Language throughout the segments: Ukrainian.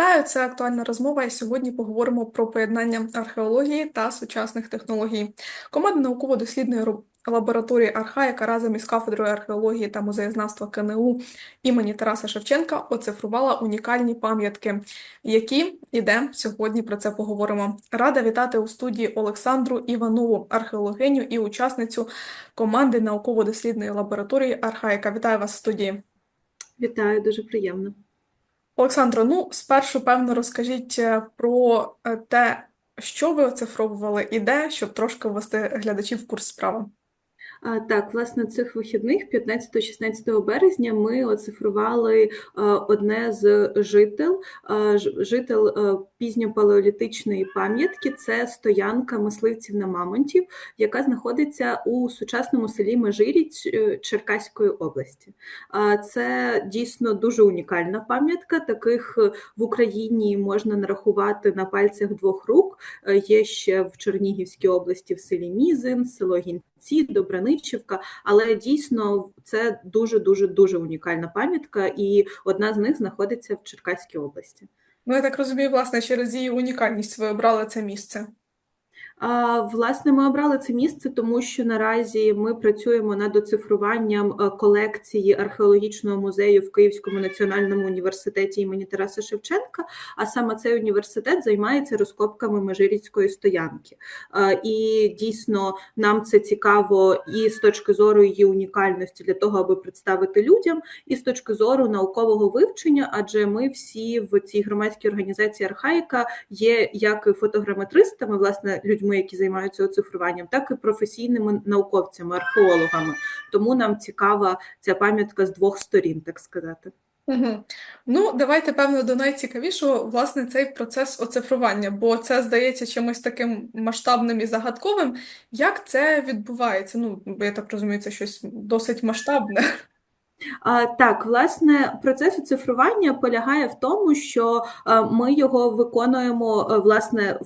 Вітаю, це актуальна розмова. І сьогодні поговоримо про поєднання археології та сучасних технологій. Команда науково-дослідної лабораторії Архаїка разом із кафедрою археології та музеєзнавства КНУ імені Тараса Шевченка оцифрувала унікальні пам'ятки, які іде сьогодні. Про це поговоримо. Рада вітати у студії Олександру Іванову, археологиню і учасницю команди науково-дослідної лабораторії Архаїка. Вітаю вас в студії. Вітаю, дуже приємно. Олександро, ну спершу, певно, розкажіть е, про е, те, що ви оцифровували і де, щоб трошки ввести глядачів в курс справи. Так, власне, цих вихідних, 15-16 березня, ми оцифрували одне з жител, жител пізньопалеолітичної пам'ятки. Це стоянка мисливців на Мамонтів, яка знаходиться у сучасному селі Межиріць е, Черкаської області. Це дійсно дуже унікальна пам'ятка. Таких в Україні можна нарахувати на пальцях двох рук. Е, є ще в Чернігівській області в селі Мізин, село Гінці. Ці Добраничівка, але дійсно це дуже дуже дуже унікальна пам'ятка, і одна з них знаходиться в Черкаській області. Ну я так розумію, власне, через її унікальність ви обрали це місце. Власне, ми обрали це місце, тому що наразі ми працюємо над оцифруванням е, колекції археологічного музею в Київському національному університеті імені Тараса Шевченка. А саме цей університет займається розкопками Межиріцької стоянки. І дійсно нам це цікаво і з точки зору її унікальності для того, аби представити людям, і з точки зору наукового вивчення, адже ми всі в цій громадській організації Архаїка є як фотограметристами, власне, людьми людьми, які займаються оцифруванням, так і професійними науковцями, археологами. Тому нам цікава ця пам'ятка з двох сторін, так сказати. Угу. Ну, давайте, певно, до найцікавішого, власне, цей процес оцифрування, бо це здається чимось таким масштабним і загадковим. Як це відбувається? Ну, я так розумію, це щось досить масштабне. Так, власне, процес цифрування полягає в тому, що ми його виконуємо е, власне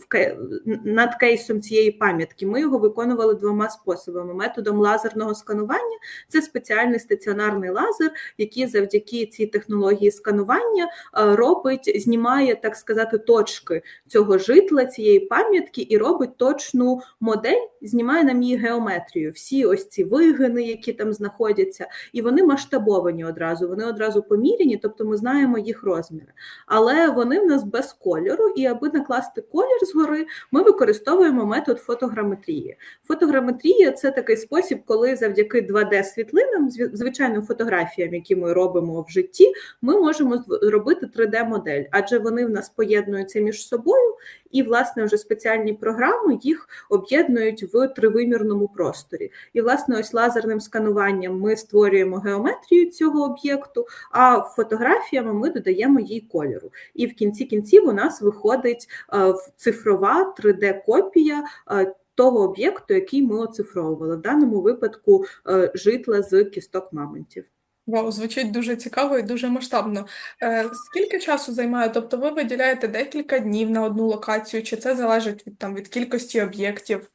над кейсом цієї пам'ятки. Ми його виконували двома способами: методом лазерного сканування це спеціальний стаціонарний лазер, який завдяки цій технології сканування робить, знімає, так сказати, точки цього житла, цієї пам'ятки, і робить точну модель, знімає нам її геометрію. Всі ось ці вигини, які там знаходяться, і вони масштабують зафарбовані одразу, вони одразу поміряні, тобто ми знаємо їх розміри. Але вони в нас без кольору, і аби накласти колір згори, ми використовуємо метод фотограметрії. Фотограметрія це такий спосіб, коли завдяки 2D-світлинам, звичайним фотографіям, які ми робимо в житті, ми можемо зробити 3D-модель, адже вони в нас поєднуються між собою, і, власне, вже спеціальні програми їх об'єднують в тривимірному просторі. І, власне, ось лазерним скануванням ми створюємо геометрію цього об'єкту, а фотографіями ми додаємо їй кольору. І в кінці кінців у нас виходить е, цифрова 3D-копія. Е, того об'єкту, який ми оцифровували, в даному випадку е, житла з кісток мамонтів. Вау, звучить дуже цікаво і дуже масштабно. Скільки часу займає? Тобто ви виділяєте декілька днів на одну локацію, чи це залежить від там від кількості об'єктів?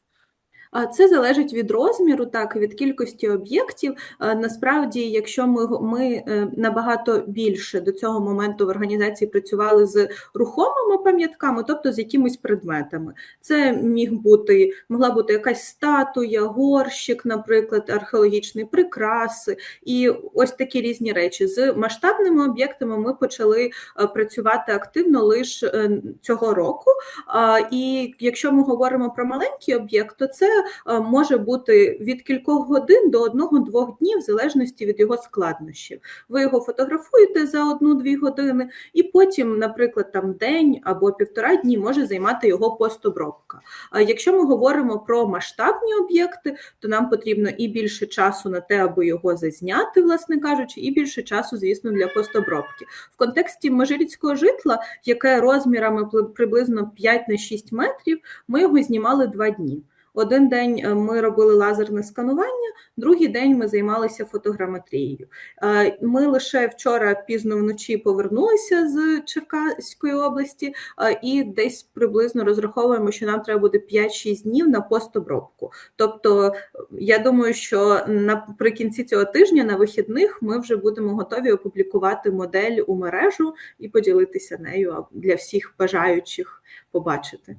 Це залежить від розміру, так від кількості об'єктів. Насправді, якщо ми ми е, набагато більше до цього моменту в організації працювали з рухомими пам'ятками, тобто з якимись предметами, це міг бути могла бути якась статуя, горщик, наприклад, археологічні прикраси, і ось такі різні речі. З масштабними об'єктами ми почали е, працювати активно лише цього року. І якщо ми говоримо про маленький об'єкт, то це може бути від кількох годин до одного-двох днів, в залежності від його складнощів. Ви його фотографуєте за одну-дві години, і потім, наприклад, там день або півтора дні може займати його постобробка. Якщо ми говоримо про масштабні об'єкти, то нам потрібно і більше часу на те, аби його зазняти, власне кажучи, і більше часу, звісно, для постобробки. В контексті межиріцького житла, яке розмірами приблизно 5 на 6 метрів, ми його знімали два дні. Один день е, ми робили лазерне сканування, другий день ми займалися фотограметрією. Е, Ми лише вчора пізно вночі повернулися з Черкаської області е, і десь приблизно розраховуємо, що нам треба буде 5-6 днів на постобробку. Тобто, я думаю, що наприкінці цього тижня на вихідних ми вже будемо готові опублікувати модель у мережу і поділитися нею для всіх бажаючих побачити.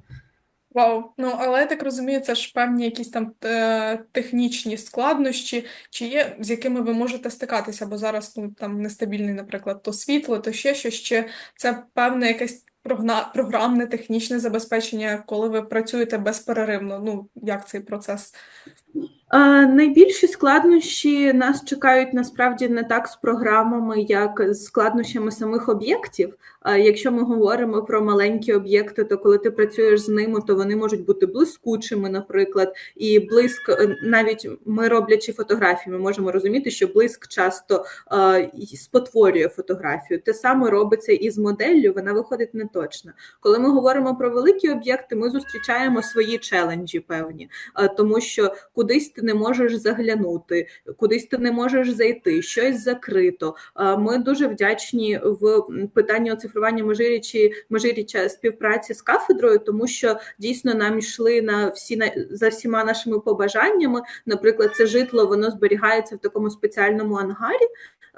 Вау, ну але я так розумію, це ж певні якісь там е, технічні складнощі, чи є, з якими ви можете стикатися, бо зараз ну там нестабільний, наприклад, то світло, то ще щось, чи це певне якесь прогна- програмне технічне забезпечення, коли ви працюєте безперервно. Ну, як цей процес? Найбільші складнощі нас чекають насправді не так з програмами, як з складнощами самих об'єктів. Якщо ми говоримо про маленькі об'єкти, то коли ти працюєш з ними, то вони можуть бути блискучими, наприклад, і блиск, е, навіть ми роблячи фотографії, ми можемо розуміти, що блиск часто спотворює фотографію. Те саме робиться і з моделлю, вона виходить неточна. Коли ми говоримо про великі об'єкти, ми зустрічаємо свої челенджі певні, тому що кудись ти не можеш заглянути, кудись ти не можеш зайти, щось закрито. Ми дуже вдячні в питанні оцифрування межирічі, межиріччя співпраці з кафедрою, тому що дійсно нам йшли на всі на- за всіма нашими побажаннями. Наприклад, це житло воно зберігається в такому спеціальному ангарі е,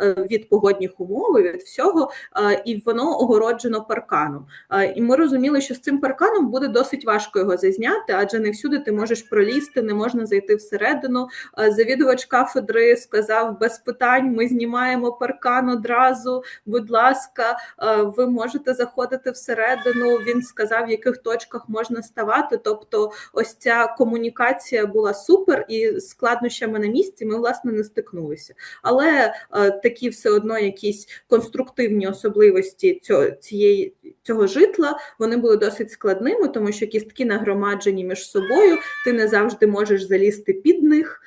від погодних умов, від всього, е, і воно огороджено парканом. Е, І ми розуміли, що з цим парканом буде досить важко його зазняти, адже не всюди ти можеш пролізти, не можна зайти всередину. Е, Завідувач кафедри сказав без питань: ми знімаємо паркан одразу. Будь ласка, е, ви можете заходити всередину. Він сказав, в яких точках можна ставати. Тобто, ось ця комунікація була супер, і складнощами на місці ми власне не стикнулися. Але е, такі все одно якісь конструктивні особливості цього, цієї, цього житла вони були досить складними, тому що кістки нагромаджені між собою, ти не завжди можеш залізти під них,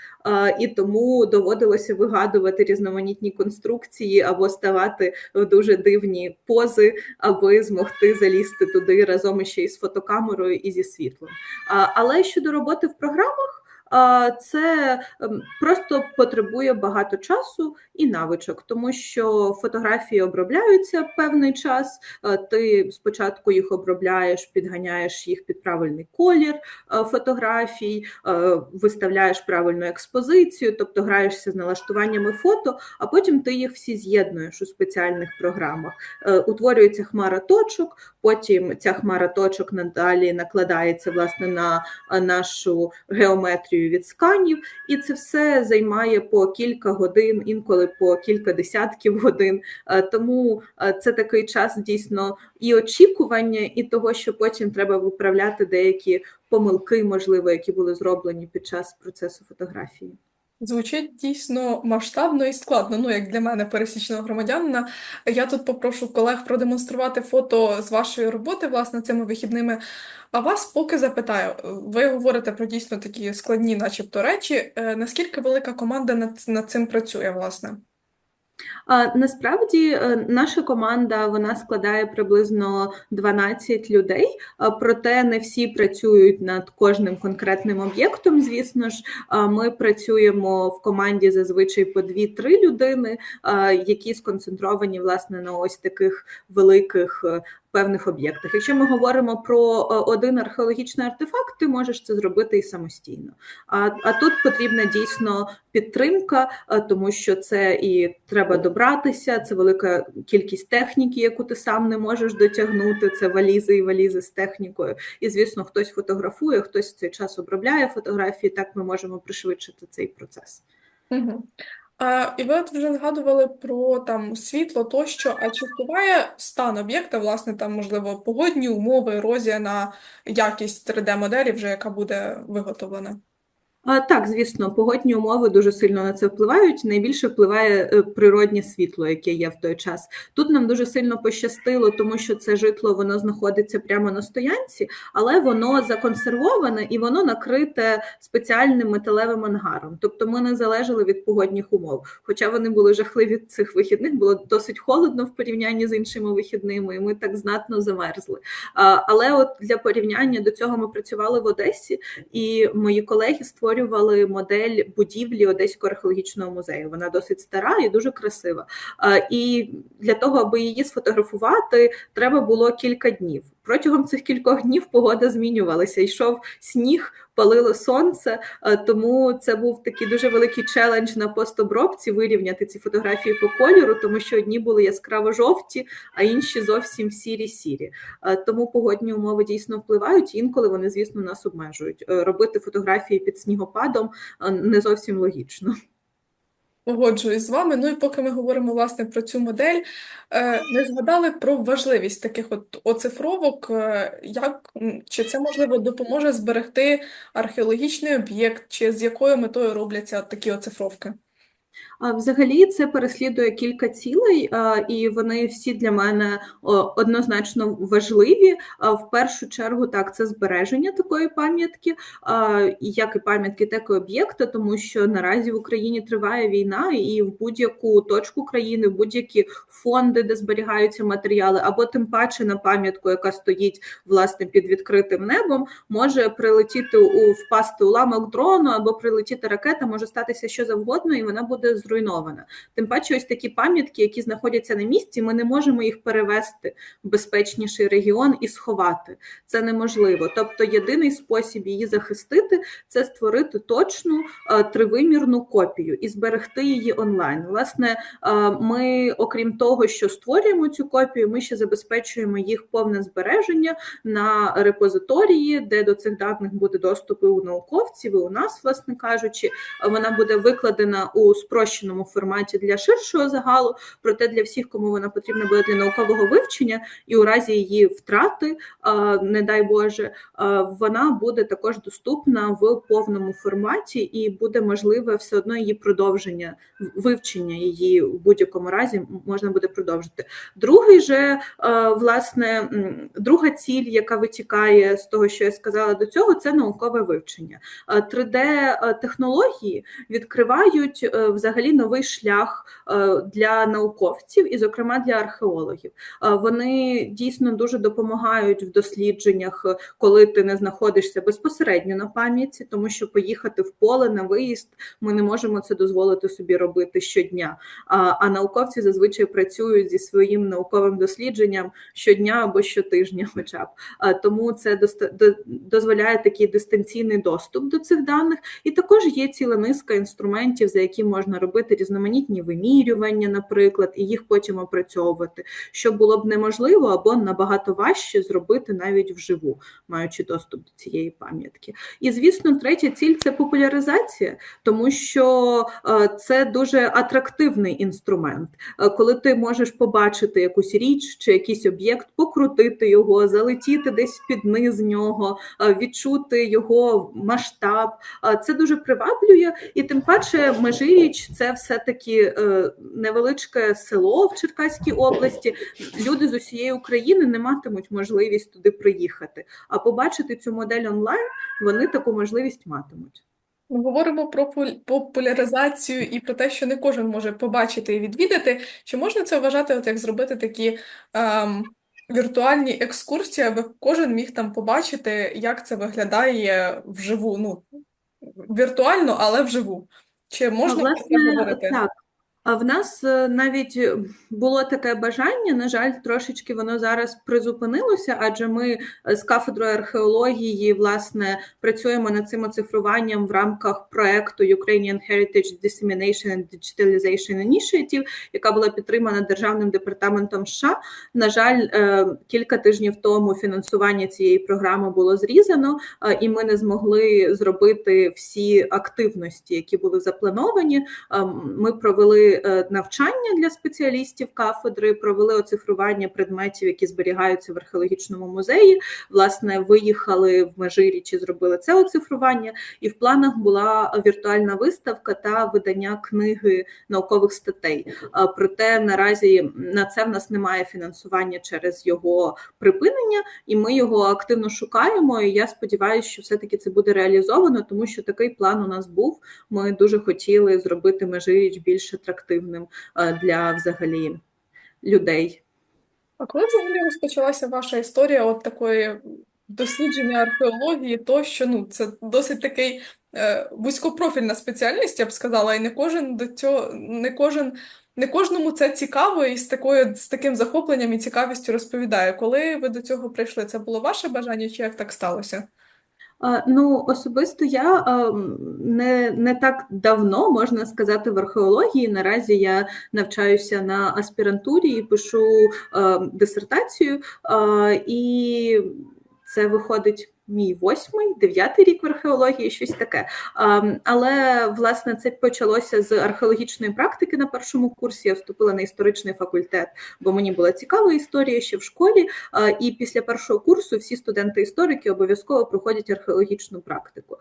і тому доводилося вигадувати різноманітні конструкції або ставати в дуже дивні пози, аби змогти залізти туди разом ще із фотокамерою і зі світлом. Але щодо роботи в програмах. Це ем, просто потребує багато часу і навичок, тому що фотографії обробляються певний час. е, Ти спочатку їх обробляєш, підганяєш їх під правильний колір е, фотографій, е, виставляєш правильну експозицію, тобто граєшся з налаштуваннями фото, а потім ти їх всі з'єднуєш у спеціальних програмах. Утворюється хмара точок, потім ця хмара точок надалі накладається власне на е, нашу геометрію від сканів, і це все займає по кілька годин, інколи по кілька десятків годин. Е, Тому е, це такий час дійсно і очікування, і того, що потім треба виправляти деякі помилки, можливо, які були зроблені під час процесу фотографії. Звучить дійсно масштабно і складно. Ну, як для мене, пересічного громадянина. Я тут попрошу колег продемонструвати фото з вашої роботи, власне, цими вихідними. А вас поки запитаю, ви говорите про дійсно такі складні, начебто, речі. Е, Наскільки велика команда над, над цим працює, власне? Насправді е, наша команда вона складає приблизно 12 людей, проте не всі працюють над кожним конкретним об'єктом. Звісно ж, ми працюємо в команді зазвичай по 2-3 людини, які сконцентровані власне на ось таких великих. Певних об'єктах. Якщо ми говоримо про е, один археологічний артефакт, ти можеш це зробити і самостійно. А, а тут потрібна дійсно підтримка, е, тому що це і треба добратися, це велика кількість техніки, яку ти сам не можеш дотягнути. Це валізи і валізи з технікою. І звісно, хтось фотографує, хтось в цей час обробляє фотографії. Так ми можемо пришвидшити цей процес. Угу. І ви от вже згадували про там світло тощо, а чи впливає стан об'єкта, власне, там, можливо, погодні умови, ерозія на якість 3D-моделі, вже яка буде виготовлена? Так, звісно, погодні умови дуже сильно на це впливають. Найбільше впливає е, природнє світло, яке є в той час. Тут нам дуже сильно пощастило, тому що це житло воно знаходиться прямо на стоянці, але воно законсервоване і воно накрите спеціальним металевим ангаром. Тобто ми не залежали від погодних умов. Хоча вони були жахливі цих вихідних, було досить холодно в порівнянні з іншими вихідними, і ми так знатно замерзли. Але от для порівняння до цього ми працювали в Одесі, і мої колеги створювали модель будівлі Одеського археологічного музею. Вона досить стара і дуже красива. І для того, аби її сфотографувати, треба було кілька днів. Протягом цих кількох днів погода змінювалася. Йшов сніг, палило сонце, тому це був такий дуже великий челендж на постобробці вирівняти ці фотографії по кольору, тому що одні були яскраво жовті, а інші зовсім сірі-сірі. Тому погодні умови дійсно впливають. Інколи вони, звісно, нас обмежують. Робити фотографії під снігопадом не зовсім логічно. Погоджуюсь з вами. Ну і поки ми говоримо власне про цю модель, е, ми згадали про важливість таких от оцифровок. Е, як чи це можливо допоможе зберегти археологічний об'єкт, чи з якою метою робляться такі оцифровки? Взагалі це переслідує кілька цілей, і вони всі для мене однозначно важливі. В першу чергу, так, це збереження такої пам'ятки, як і пам'ятки, так і об'єкта, тому що наразі в Україні триває війна, і в будь-яку точку країни, будь-які фонди, де зберігаються матеріали, або тим паче на пам'ятку, яка стоїть власне під відкритим небом, може прилетіти у впасти уламок дрону, або прилетіти ракета, може статися що завгодно, і вона буде зруйнована. Тим паче, ось такі пам'ятки, які знаходяться на місці, ми не можемо їх перевести в безпечніший регіон і сховати. Це неможливо. Тобто, єдиний спосіб її захистити це створити точну е, тривимірну копію і зберегти її онлайн. Власне, е, ми, окрім того, що створюємо цю копію, ми ще забезпечуємо їх повне збереження на репозиторії, де до цих даних буде доступ і у науковців, і у нас, власне кажучи, вона буде викладена у спрощеному спрощеному форматі для ширшого загалу, проте для всіх, кому вона потрібна буде для наукового вивчення, і у разі її втрати, не дай Боже, вона буде також доступна в повному форматі і буде можливе все одно її продовження, вивчення її в будь-якому разі можна буде продовжити. Другий же власне друга ціль, яка витікає з того, що я сказала до цього, це наукове вивчення. 3D-технології відкривають е, взагалі взагалі новий шлях е, для науковців і, зокрема, для археологів. Е, вони дійсно дуже допомагають в дослідженнях, коли ти не знаходишся безпосередньо на пам'ятці, тому що поїхати в поле на виїзд ми не можемо це дозволити собі робити щодня. А науковці зазвичай працюють зі своїм науковим дослідженням щодня або щотижня, хоча б тому це дозволяє такий дистанційний доступ до цих даних, і також є ціла низка інструментів, за які можна робити робити різноманітні вимірювання, наприклад, і їх потім опрацьовувати, що було б неможливо або набагато важче зробити навіть вживу, маючи доступ до цієї пам'ятки. І звісно, третя ціль це популяризація, тому що е, це дуже атрактивний інструмент, е, коли ти можеш побачити якусь річ чи якийсь об'єкт, покрутити його, залетіти десь під низ нього, е, відчути його масштаб. Це дуже приваблює, і тим паче межиріч це все-таки е, невеличке село в Черкаській області. Люди з усієї України не матимуть можливість туди приїхати. А побачити цю модель онлайн вони таку можливість матимуть. Ми говоримо про популяризацію і про те, що не кожен може побачити і відвідати. Чи можна це вважати, от як зробити такі ем, віртуальні екскурсії, аби кожен міг там побачити, як це виглядає вживу? Ну, віртуально, але вживу. Чи можна про Власне, так. В нас е, навіть е, було таке бажання. На жаль, трошечки воно зараз призупинилося, адже ми з кафедрою археології власне працюємо над цим оцифруванням в рамках проекту Ukrainian Heritage Dissemination and Digitalization Initiative, яка була підтримана державним департаментом США. На жаль, е, кілька тижнів тому фінансування цієї програми було зрізано, і ми не змогли зробити всі активності, які були заплановані. Ми провели е, навчання для спеціалістів кафедри, провели оцифрування предметів, які зберігаються в археологічному музеї. Власне, виїхали в Межирічі, зробили це оцифрування, і в планах була віртуальна виставка та видання книги наукових статей. А, Проте наразі на це в нас немає фінансування через його припинення, і ми його активно шукаємо. І я сподіваюся, що все-таки це буде реалізовано, тому що такий план у нас був. Ми дуже хотіли зробити Межиріч більш атрактивним е, для взагалі людей. А коли взагалі розпочалася ваша історія от такої дослідження археології, то що ну це досить такий е, вузькопрофільна спеціальність, я б сказала, і не кожен до цього, не кожен, не кожному це цікаво і з такою з таким захопленням і цікавістю розповідає. Коли ви до цього прийшли, це було ваше бажання, чи як так сталося? Ну, особисто я не, не так давно, можна сказати, в археології. Наразі я навчаюся на аспірантурі і пишу дисертацію, і це виходить. Мій восьмий, дев'ятий рік в археології, щось таке. Але власне це почалося з археологічної практики на першому курсі. Я вступила на історичний факультет, бо мені була цікава історія ще в школі. І після першого курсу всі студенти-історики обов'язково проходять археологічну практику.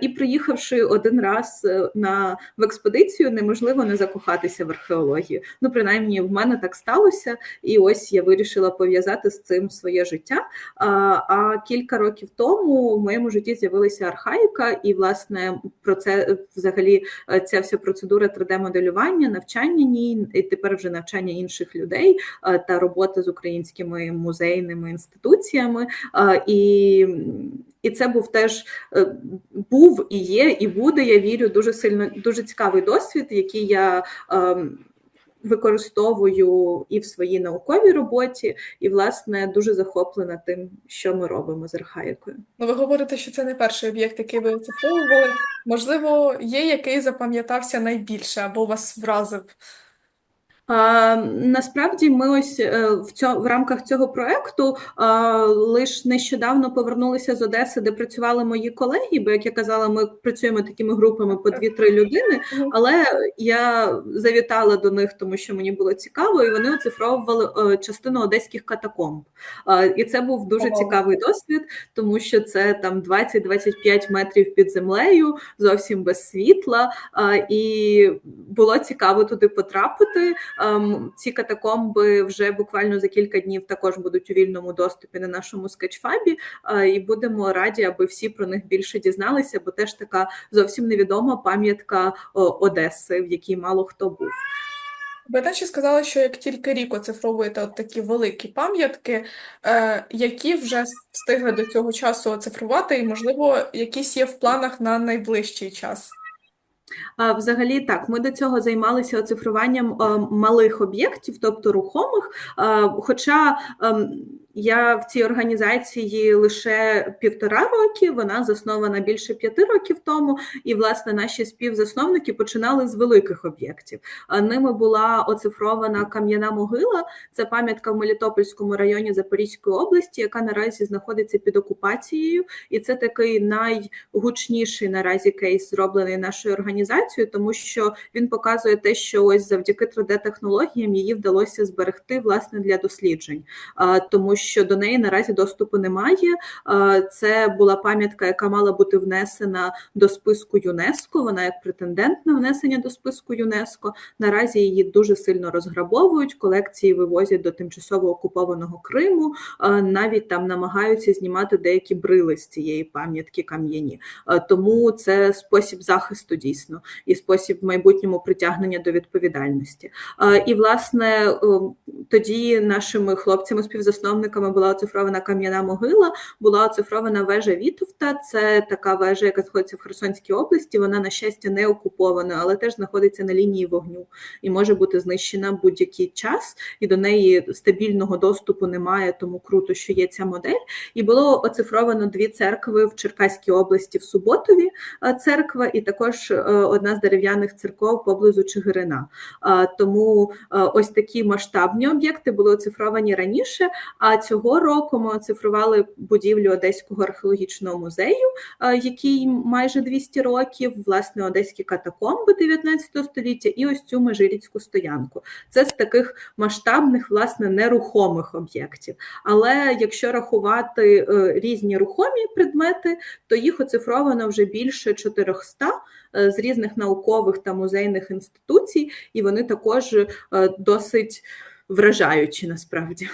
І приїхавши один раз е, на в експедицію, неможливо не закохатися в археологію. Ну, принаймні, в мене так сталося, і ось я вирішила пов'язати з цим своє життя. А кілька років тому в моєму житті з'явилася архаїка, і власне про це взагалі ця вся процедура 3D-моделювання, навчання ній, і тепер вже навчання інших людей та робота з українськими музейними інституціями. І і це був теж був і є, і буде. Я вірю, дуже сильно дуже цікавий досвід, який я використовую і в своїй науковій роботі, і, власне, дуже захоплена тим, що ми робимо з архаїкою. Ну, ви говорите, що це не перший об'єкт, який ви оцифровували. Можливо, є який запам'ятався найбільше або вас вразив. А, Насправді ми ось е, в цьо, в рамках цього проекту лише нещодавно повернулися з Одеси, де працювали мої колеги. Бо, як я казала, ми працюємо такими групами по дві-три людини. Але я завітала до них, тому що мені було цікаво, і вони оцифровували е, частину одеських катакомб. І це був дуже цікавий досвід, тому що це там 20-25 метрів під землею, зовсім без світла. І було цікаво туди потрапити. Ем, ці катакомби вже буквально за кілька днів також будуть у вільному доступі на нашому скетчфабі, е, і будемо раді, аби всі про них більше дізналися, бо теж така зовсім невідома пам'ятка Одеси, в якій мало хто був. Ви наче сказали, що як тільки рік оцифровуєте от такі великі пам'ятки, е, які вже встигли до цього часу оцифрувати, і, можливо, якісь є в планах на найближчий час. Взагалі так, ми до цього займалися оцифруванням е, малих об'єктів, тобто рухомих. Е, хоча ем, я в цій організації лише півтора роки, вона заснована більше п'яти років тому, і власне наші співзасновники починали з великих об'єктів. Ними була оцифрована кам'яна могила. Це пам'ятка в Мелітопольському районі Запорізької області, яка наразі знаходиться під окупацією, і це такий найгучніший наразі кейс, зроблений нашою організацією, тому що він показує те, що ось завдяки 3D-технологіям її вдалося зберегти власне для досліджень, тому що до неї наразі доступу немає. Це була пам'ятка, яка мала бути внесена до списку ЮНЕСКО. Вона як претендент на внесення до списку ЮНЕСКО. Наразі її дуже сильно розграбовують. Колекції вивозять до тимчасово окупованого Криму. Навіть там намагаються знімати деякі брили з цієї пам'ятки кам'яні. Тому це спосіб захисту дійсно і спосіб в майбутньому притягнення до відповідальності. І власне тоді нашими хлопцями-співзасновниками учасниками була оцифрована кам'яна могила, була оцифрована вежа Вітовта. Це така вежа, яка знаходиться в Херсонській області. Вона, на щастя, не окупована, але теж знаходиться на лінії вогню і може бути знищена будь-який час, і до неї стабільного доступу немає, тому круто, що є ця модель. І було оцифровано дві церкви в Черкаській області в Суботові церква, і також е, одна з дерев'яних церков поблизу Чигирина. Тому ось такі масштабні об'єкти були оцифровані раніше. А цього року ми оцифрували будівлю Одеського археологічного музею, е, який майже 200 років, власне, одеські катакомби 19 століття, і ось цю межиріцьку стоянку. Це з таких масштабних, власне, нерухомих об'єктів. Але якщо рахувати е, різні рухомі предмети, то їх оцифровано вже більше 400 е, з різних наукових та музейних інституцій, і вони також досить вражаючі насправді.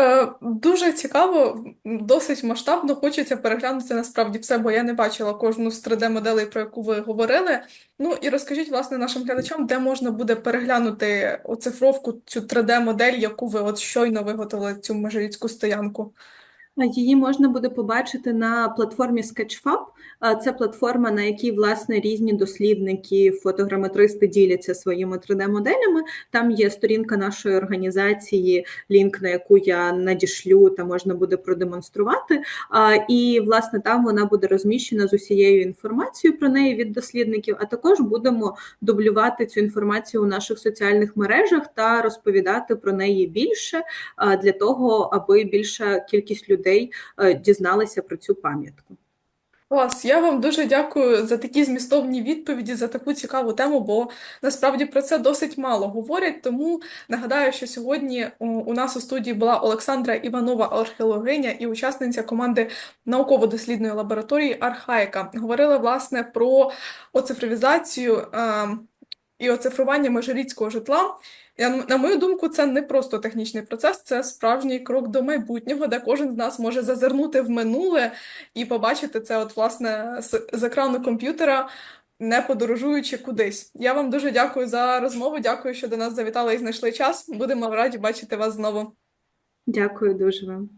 Е, Дуже цікаво, досить масштабно. Хочеться переглянути насправді все, бо я не бачила кожну з 3D-моделей, про яку ви говорили. Ну і розкажіть, власне, нашим глядачам, де можна буде переглянути оцифровку цю 3D-модель, яку ви от щойно виготовили цю межирідську стоянку. Її можна буде побачити на платформі Sketchfab. Це платформа, на якій власне різні дослідники, фотограметристи діляться своїми 3D-моделями. Там є сторінка нашої організації, лінк на яку я надішлю та можна буде продемонструвати. І власне там вона буде розміщена з усією інформацією про неї від дослідників. А також будемо дублювати цю інформацію у наших соціальних мережах та розповідати про неї більше для того, аби більша кількість людей е, дізналися про цю пам'ятку. Клас, я вам дуже дякую за такі змістовні відповіді, за таку цікаву тему, бо насправді про це досить мало говорять. Тому нагадаю, що сьогодні у, у нас у студії була Олександра Іванова, археологиня і учасниця команди науково-дослідної лабораторії Архаїка. Говорили власне про оцифровізацію е, і оцифрування межиріцького житла. На мою думку, це не просто технічний процес, це справжній крок до майбутнього, де кожен з нас може зазирнути в минуле і побачити це, от, власне, з екрану комп'ютера, не подорожуючи кудись. Я вам дуже дякую за розмову. Дякую, що до нас завітали і знайшли час. Будемо раді бачити вас знову. Дякую дуже вам.